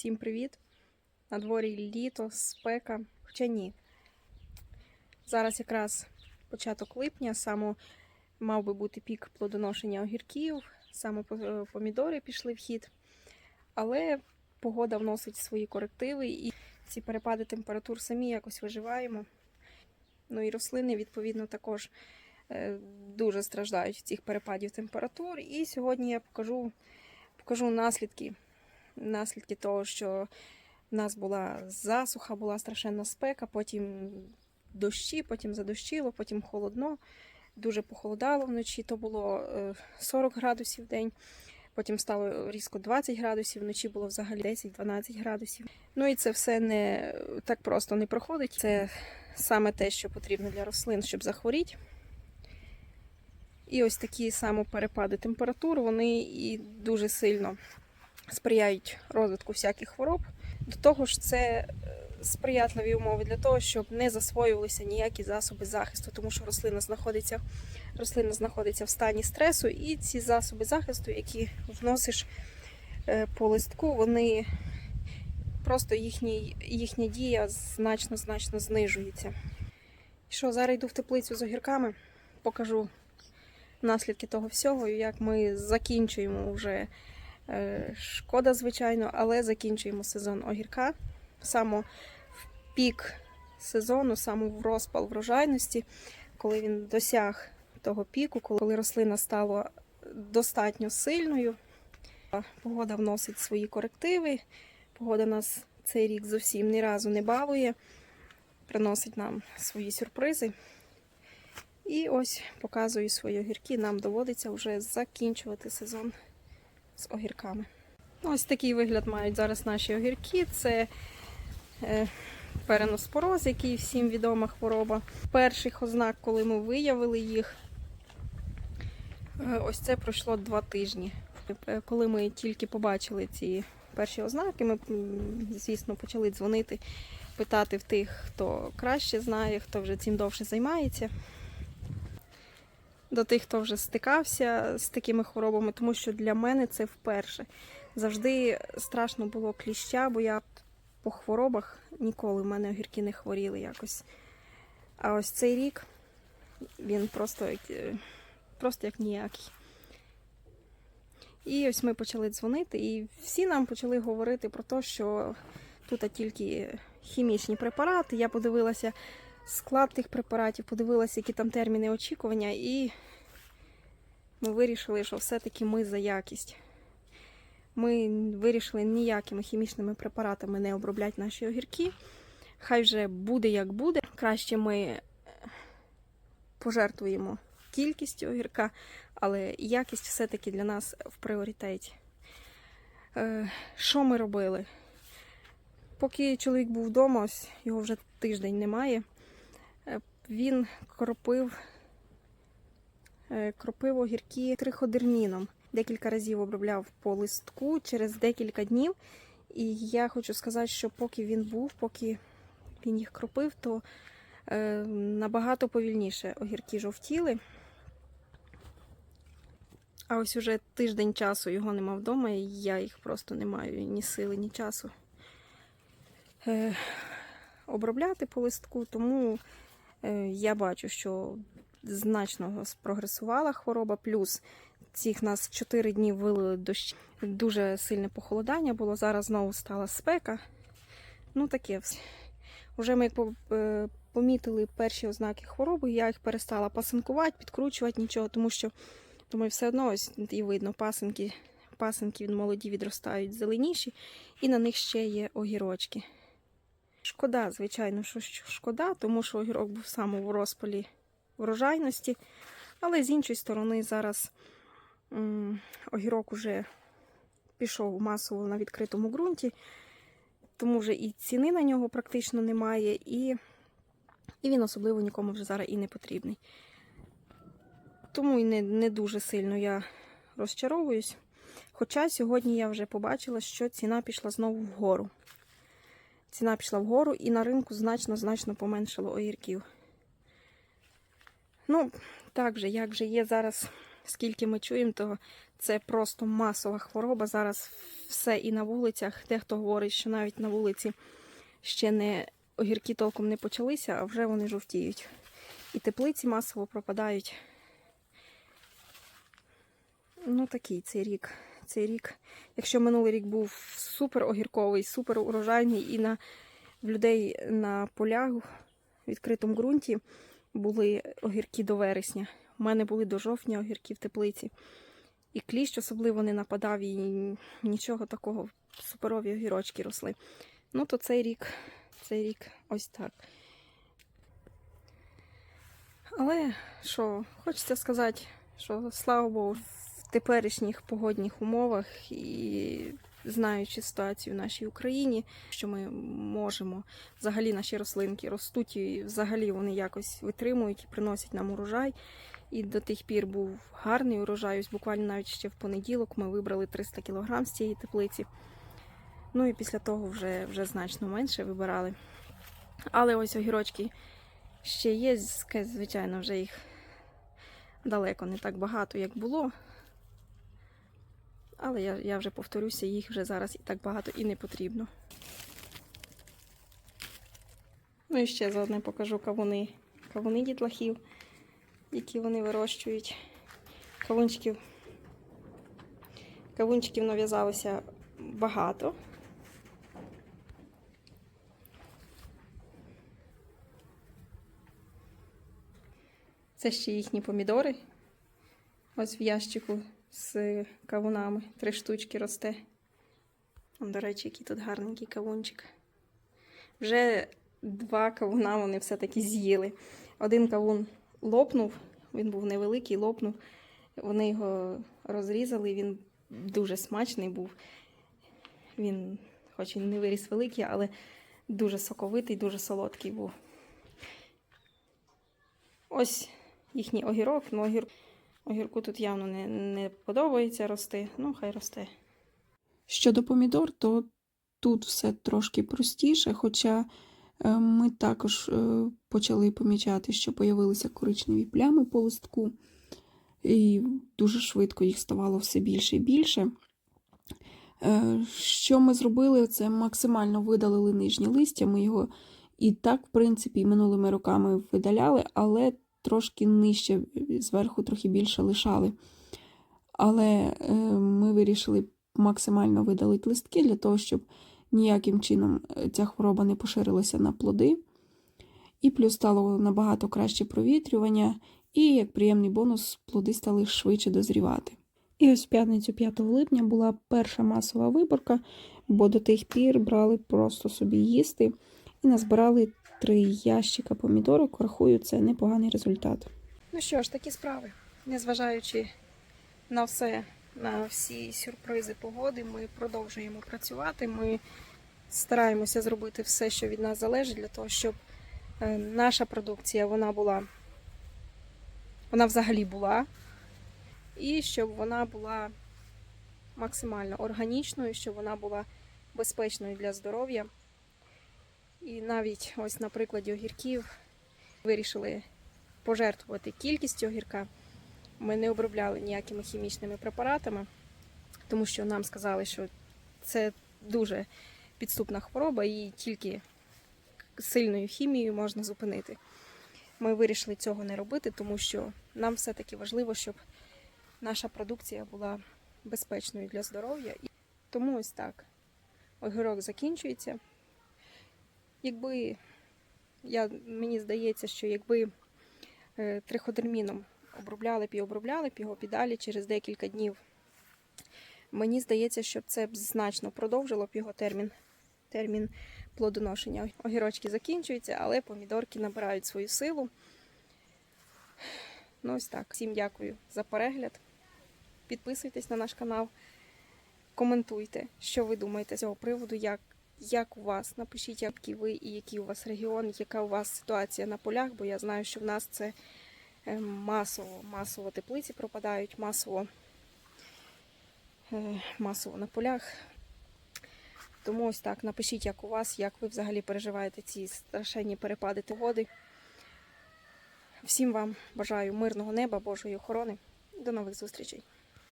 Всім привіт! На дворі літо, спека, хоча ні. Зараз якраз початок липня, саме мав би бути пік плодоношення огірків, саме помідори пішли в хід. Але погода вносить свої корективи і ці перепади температур самі якось виживаємо. Ну і рослини, відповідно, також е, дуже страждають цих перепадів температур. І сьогодні я покажу, покажу наслідки наслідки того, що в нас була засуха, була страшенна спека, потім дощі, потім задощило, потім холодно, дуже похолодало вночі, то було е, 40 градусів в день. Потім стало різко 20 градусів, вночі було взагалі 10-12 градусів. Ну і це все не так просто не проходить. Це саме те, що потрібно для рослин, щоб захворіти. І ось такі саме перепади температур, вони і дуже сильно сприяють розвитку всяких хвороб. До того ж, це е, сприятливі умови для того, щоб не засвоювалися ніякі засоби захисту, тому що рослина знаходиться, рослина знаходиться в стані стресу, і ці засоби захисту, які вносиш е, по листку, вони просто їхній, їхня дія значно значно знижується. І що, зараз йду в теплицю з огірками, покажу наслідки того всього, як ми закінчуємо вже. Е, Шкода, звичайно, але закінчуємо сезон огірка. Саме в пік сезону, саме в розпал врожайності, коли він досяг того піку, коли рослина стала достатньо сильною. Погода вносить свої корективи. Погода нас цей рік зовсім ні разу не балує, приносить нам свої сюрпризи. І ось показую свої огірки. Нам доводиться вже закінчувати сезон з огірками. Ось такий вигляд мають зараз наші огірки. Це е, переноспороз, який всім відома хвороба. Перших ознак, коли ми виявили їх, е, ось це пройшло два тижні. Е, Коли ми тільки побачили ці перші ознаки, ми, звісно, почали дзвонити, питати в тих, хто краще знає, хто вже цим довше займається до тих, хто вже стикався з такими хворобами, тому що для мене це вперше. Завжди страшно було кліща, бо я по хворобах ніколи в мене огірки не хворіли якось. А ось цей рік він просто е, просто як ніякий. І ось ми почали дзвонити, і всі нам почали говорити про те, що тут тільки хімічні препарати. Я подивилася склад тих препаратів, подивилася, які там терміни очікування, і ми вирішили, що все-таки ми за якість. Ми вирішили ніякими хімічними препаратами не обробляти наші огірки. Хай вже буде як буде. Краще ми пожертвуємо кількістю огірка, але якість все-таки для нас в пріоритеті. Е, Що ми робили? Поки чоловік був вдома, ось його вже тиждень немає. Він кропив, е, кропив огірки триходерміном. Декілька разів обробляв по листку через декілька днів. І я хочу сказати, що поки він був, поки він їх кропив, то е, набагато повільніше огірки жовтіли. А ось уже тиждень часу його нема вдома, і я їх просто не маю ні сили, ні часу е, обробляти по листку, тому я бачу, що значно прогресувала хвороба, плюс цих нас 4 дні вилили дощ. Дуже сильне похолодання було. Зараз знову стала спека. Ну таке все. Уже ми е, помітили перші ознаки хвороби, я їх перестала пасинкувати, підкручувати нічого, тому що думаю, все одно ось і видно, пасинки, пасинки молоді відростають зеленіші, і на них ще є огірочки. Шкода, звичайно, що шкода, тому що огірок був саме в розпалі врожайності. Але з іншої сторони, зараз огірок уже пішов масово на відкритому ґрунті, тому вже і ціни на нього практично немає, і, і він особливо нікому вже зараз і не потрібний. Тому і не, не дуже сильно я розчаровуюсь. Хоча сьогодні я вже побачила, що ціна пішла знову вгору. Ціна пішла вгору і на ринку значно-значно поменшало огірків. Ну, так же, як же є зараз скільки ми чуємо, то це просто масова хвороба. Зараз все і на вулицях. Дехто говорить, що навіть на вулиці ще не огірки толком не почалися, а вже вони жовтіють. І теплиці масово пропадають. Ну, такий цей рік. Цей рік. Якщо минулий рік був супер огірковий, супер урожайний, і на в людей на полях в відкритому ґрунті були огірки до вересня. У мене були до жовтня огірки в теплиці. І кліщ особливо не нападав, і нічого такого. Суперові огірочки росли. Ну, то цей рік, цей рік ось так. Але що, хочеться сказати, що слава Богу, теперішніх погодних умовах і знаючи ситуацію в нашій Україні, що ми можемо, взагалі наші рослинки ростуть і взагалі вони якось витримують і приносять нам урожай. І до тих пір був гарний урожай. Ось буквально навіть ще в понеділок ми вибрали 300 кг з цієї теплиці. Ну і після того вже, вже значно менше вибирали. Але ось огірочки ще є, звичайно, вже їх далеко не так багато, як було. Але я, я вже повторюся, їх вже зараз і так багато і не потрібно. Ну і ще заодне покажу кавуни, кавуни дітлахів, які вони вирощують. Кавунчиків, кавунчиків нав'язалося багато. Це ще їхні помідори. Ось в ящику з кавунами. Три штучки росте. До речі, який тут гарненький кавунчик. Вже два кавуна вони все-таки з'їли. Один кавун лопнув, він був невеликий, лопнув. Вони його розрізали, він дуже смачний був. Він, хоч і не виріс великий, але дуже соковитий, дуже солодкий був. Ось їхній огірок. Ну, огір... огірку тут явно не, не подобається рости. Ну, хай росте. Щодо помідор, то тут все трошки простіше, хоча е, ми також е, почали помічати, що появилися коричневі плями по листку, і дуже швидко їх ставало все більше і більше. Е, Що ми зробили, це максимально видалили нижнє листя. Ми його і так, в принципі, минулими роками видаляли, але трошки нижче, зверху трохи більше лишали. Але е, ми вирішили максимально видалити листки для того, щоб ніяким чином е, ця хвороба не поширилася на плоди. І плюс стало набагато краще провітрювання, і як приємний бонус, плоди стали швидше дозрівати. І ось в п'ятницю 5 липня була перша масова виборка, бо до тих пір брали просто собі їсти і назбирали три ящика помідорок. Рахую, це непоганий результат. Ну що ж, такі справи. Незважаючи на все, на всі сюрпризи погоди, ми продовжуємо працювати. Ми стараємося зробити все, що від нас залежить, для того, щоб е, наша продукція вона була, вона взагалі була, і щоб вона була максимально органічною, щоб вона була безпечною для здоров'я. І навіть ось на прикладі огірків вирішили пожертвувати кількістю огірка. Ми не обробляли ніякими хімічними препаратами, тому що нам сказали, що це дуже підступна хвороба, і тільки сильною хімією можна зупинити. Ми вирішили цього не робити, тому що нам все-таки важливо, щоб наша продукція була безпечною для здоров'я. Тому ось так. Огірок закінчується. Якби я, мені здається, що якби е, триходерміном обробляли б і обробляли б його підалі через декілька днів. Мені здається, що це б значно продовжило б його термін, термін плодоношення. Огірочки закінчуються, але помідорки набирають свою силу. Ну, ось так. Всім дякую за перегляд. Підписуйтесь на наш канал, коментуйте, що ви думаєте з цього приводу, як, як у вас. Напишіть, які ви і який у вас регіон, яка у вас ситуація на полях, бо я знаю, що в нас це е, масово, масово теплиці пропадають, масово, е, масово на полях. Тому ось так, напишіть, як у вас, як ви взагалі переживаєте ці страшенні перепади погоди. Всім вам бажаю мирного неба, Божої охорони До нових зустрічей!